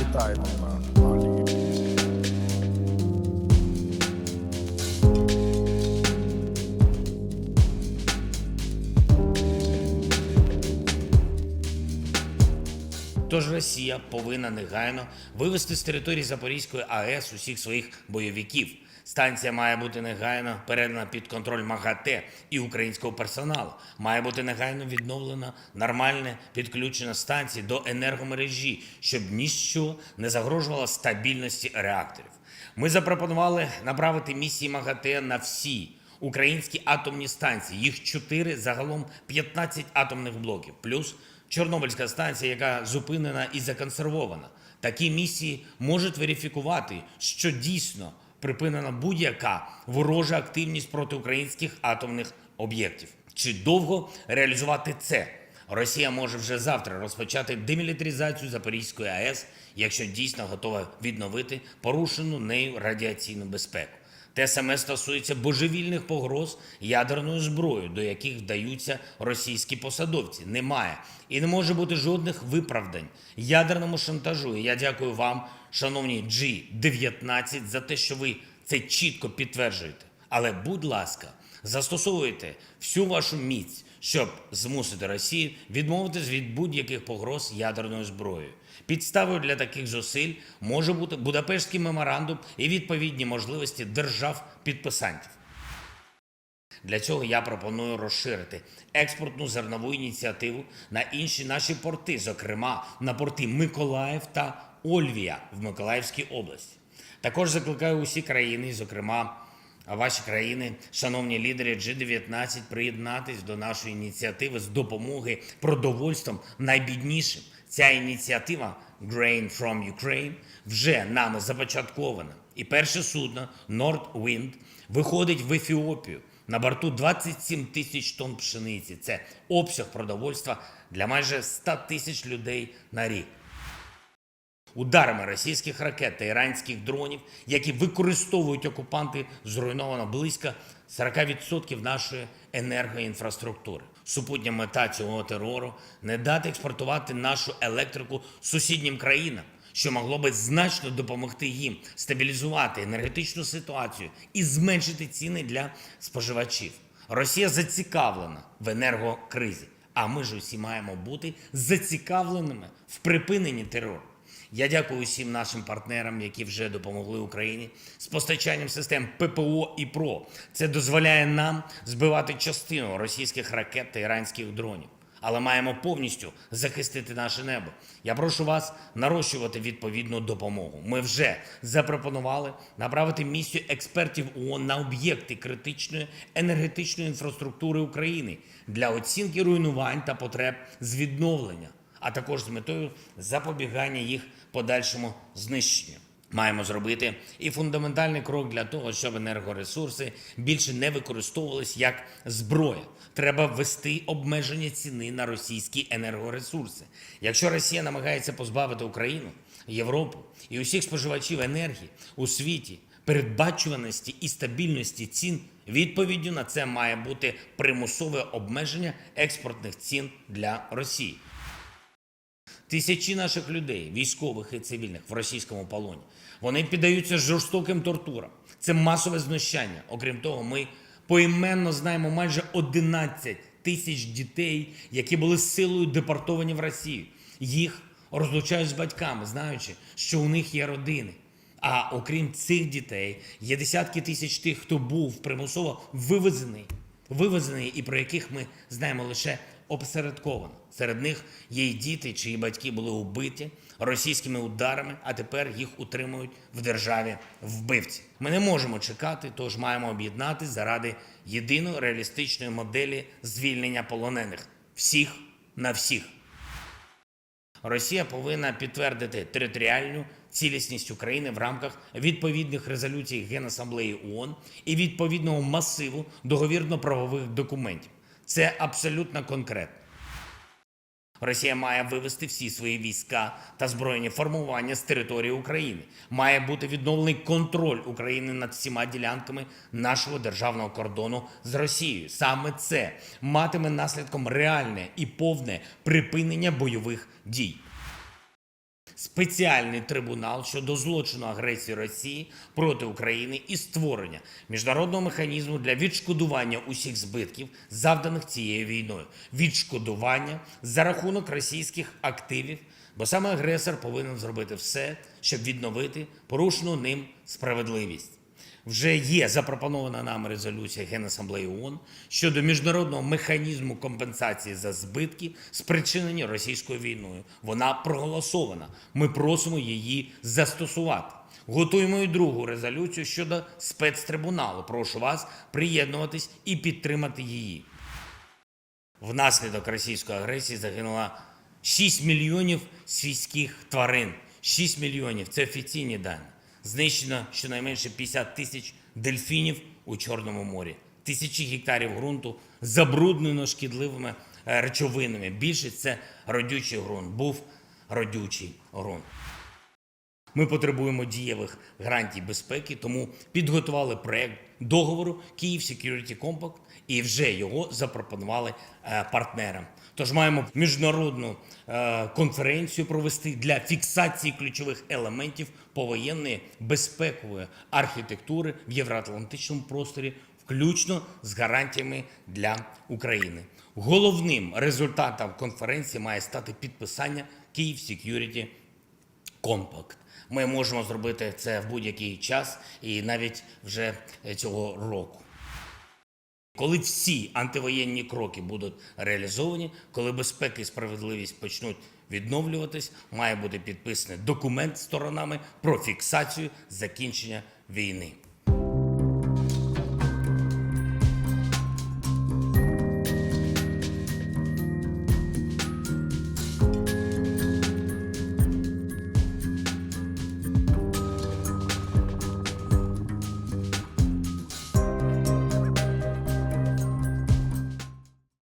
Вітаємо на Малі. Тож Росія повинна негайно вивести з території Запорізької АЕС усіх своїх бойовиків. Станція має бути негайно передана під контроль МАГАТЕ і українського персоналу. Має бути негайно відновлено нормальне підключення станції до енергомережі, щоб ніщо не загрожувало стабільності реакторів. Ми запропонували направити місії МАГАТЕ на всі українські атомні станції. Їх чотири, загалом 15 атомних блоків, плюс Чорнобильська станція, яка зупинена і законсервована. Такі місії можуть верифікувати, що дійсно припинена будь-яка ворожа активність проти українських атомних об'єктів. Чи довго реалізувати це? Росія може вже завтра розпочати демілітаризацію Запорізької АЕС, якщо дійсно готова відновити порушену нею радіаційну безпеку. Те саме стосується божевільних погроз ядерною зброєю, до яких вдаються російські посадовці. Немає і не може бути жодних виправдань ядерному шантажу. Я дякую вам, шановні G19, за те, що ви це чітко підтверджуєте. Але, будь ласка, застосовуйте всю вашу міць, щоб змусити Росію відмовитись від будь-яких погроз ядерною зброєю. Підставою для таких зусиль може бути Будапештський меморандум і відповідні можливості держав-підписантів. Для цього я пропоную розширити експортну зернову ініціативу на інші наші порти, зокрема на порти Миколаїв та Ольвія в Миколаївській області. Також закликаю усі країни, зокрема ваші країни, шановні лідери G19, приєднатись до нашої ініціативи з допомоги продовольством найбіднішим. Ця ініціатива Grain from Ukraine вже нами започаткована. І перше судно Nord Wind виходить в Ефіопію. На борту 27 тисяч тонн пшениці. Це обсяг продовольства для майже 100 тисяч людей на рік. Ударами російських ракет та іранських дронів, які використовують окупанти, зруйновано близько 40% нашої енергоінфраструктури. Супутня мета цього терору не дати експортувати нашу електрику сусіднім країнам, що могло би значно допомогти їм стабілізувати енергетичну ситуацію і зменшити ціни для споживачів. Росія зацікавлена в енергокризі, а ми ж усі маємо бути зацікавленими в припиненні терору. Я дякую усім нашим партнерам, які вже допомогли Україні з постачанням систем ППО і ПРО. Це дозволяє нам збивати частину російських ракет та іранських дронів. Але маємо повністю захистити наше небо. Я прошу вас нарощувати відповідну допомогу. Ми вже запропонували направити місію експертів ООН на об'єкти критичної енергетичної інфраструктури України для оцінки руйнувань та потреб з відновлення а також з метою запобігання їх подальшому знищенню. Маємо зробити і фундаментальний крок для того, щоб енергоресурси більше не використовувались як зброя. Треба ввести обмеження ціни на російські енергоресурси. Якщо Росія намагається позбавити Україну, Європу і усіх споживачів енергії у світі передбачуваності і стабільності цін, відповіддю на це має бути примусове обмеження експортних цін для Росії. Тисячі наших людей, військових і цивільних, в російському полоні. Вони піддаються жорстоким тортурам. Це масове знущання. Окрім того, ми поіменно знаємо майже 11 тисяч дітей, які були силою депортовані в Росію. Їх розлучають з батьками, знаючи, що у них є родини. А окрім цих дітей, є десятки тисяч тих, хто був примусово вивезений, вивезений і про яких ми знаємо лише опосередковано. Серед них є й діти, чиї батьки були убиті російськими ударами, а тепер їх утримують в державі вбивці. Ми не можемо чекати, тож маємо об'єднатися заради єдиної реалістичної моделі звільнення полонених всіх на всіх. Росія повинна підтвердити територіальну цілісність України в рамках відповідних резолюцій Генасамблеї ООН і відповідного масиву договірно-правових документів. Це абсолютно конкретно. Росія має вивести всі свої війська та збройні формування з території України. Має бути відновлений контроль України над всіма ділянками нашого державного кордону з Росією. Саме це матиме наслідком реальне і повне припинення бойових дій. Спеціальний трибунал щодо злочину агресії Росії проти України і створення міжнародного механізму для відшкодування усіх збитків, завданих цією війною, відшкодування за рахунок російських активів, бо саме агресор повинен зробити все, щоб відновити порушену ним справедливість. Вже є запропонована нам резолюція Генасамблеї ООН щодо міжнародного механізму компенсації за збитки, спричинені російською війною. Вона проголосована. Ми просимо її застосувати. Готуємо і другу резолюцію щодо спецтрибуналу. Прошу вас приєднуватись і підтримати її. Внаслідок російської агресії загинуло 6 мільйонів свійських тварин. 6 мільйонів це офіційні дані. Знищено щонайменше 50 тисяч дельфінів у Чорному морі. Тисячі гектарів ґрунту забруднено шкідливими е, речовинами. Більшість це родючий ґрунт. Був родючий ґрунт. Ми потребуємо дієвих гарантій безпеки, тому підготували проект договору Київ Security Compact і вже його запропонували е, партнерам. Тож маємо міжнародну е, конференцію провести для фіксації ключових елементів повоєнної безпекової архітектури в євроатлантичному просторі, включно з гарантіями для України. Головним результатом конференції має стати підписання Київ Security Компакт. Ми можемо зробити це в будь-який час і навіть вже цього року. Коли всі антивоєнні кроки будуть реалізовані, коли безпека і справедливість почнуть відновлюватись, має бути підписаний документ сторонами про фіксацію закінчення війни.